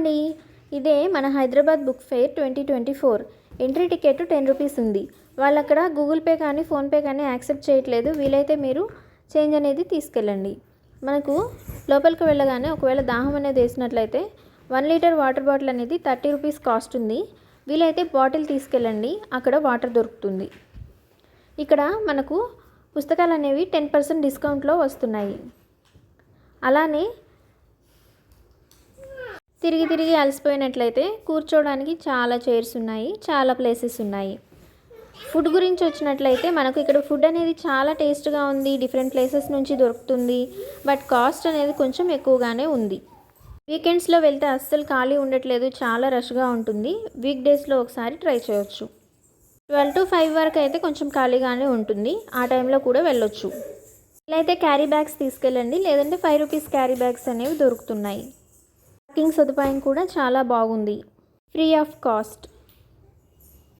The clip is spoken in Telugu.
అండి ఇదే మన Hyderabad book fair twenty twenty four. Entry ticket ten rupees ఉంది. వాళ్ళు అక్కడ గూగుల్ పే కానీ ఫోన్పే కానీ యాక్సెప్ట్ చేయట్లేదు. వీలైతే మీరు చేంజ్ అనేది తీసుకెళ్ళండి. మనకు లోపలికి వెళ్ళగానే ఒకవేళ దాహం అనేది వేసినట్లయితే వన్ లీటర్ వాటర్ బాటిల్ అనేది థర్టీ రూపీస్ కాస్ట్ ఉంది. వీలైతే బాటిల్ తీసుకెళ్ళండి. అక్కడ వాటర్ దొరుకుతుంది. ఇక్కడ మనకు పుస్తకాలు అనేవి టెన్ పర్సెంట్ డిస్కౌంట్లో వస్తున్నాయి. అలానే తిరిగి తిరిగి అలసిపోయినట్లయితే కూర్చోవడానికి చాలా చైర్స్ ఉన్నాయి చాలా ప్లేసెస్ ఉన్నాయి. ఫుడ్ గురించి వచ్చినట్లయితే మనకు ఇక్కడ ఫుడ్ అనేది చాలా టేస్ట్గా ఉంది డిఫరెంట్ ప్లేసెస్ నుంచి దొరుకుతుంది బట్ కాస్ట్ అనేది కొంచెం ఎక్కువగానే ఉంది. వీకెండ్స్లో వెళ్తే అస్సలు ఖాళీ ఉండట్లేదు చాలా రష్గా ఉంటుంది. వీక్ డేస్లో ఒకసారి ట్రై చేయొచ్చు. ట్వెల్వ్ టు ఫైవ్ వరకు అయితే కొంచెం ఖాళీగానే ఉంటుంది ఆ టైంలో కూడా వెళ్ళొచ్చు. ఇలా అయితే క్యారీ బ్యాగ్స్ తీసుకెళ్ళండి లేదంటే ఫైవ్ రూపీస్ క్యారీ బ్యాగ్స్ అనేవి దొరుకుతున్నాయి. పార్కింగ్ సదుపాయం కూడా చాలా బాగుంది. Free of cost.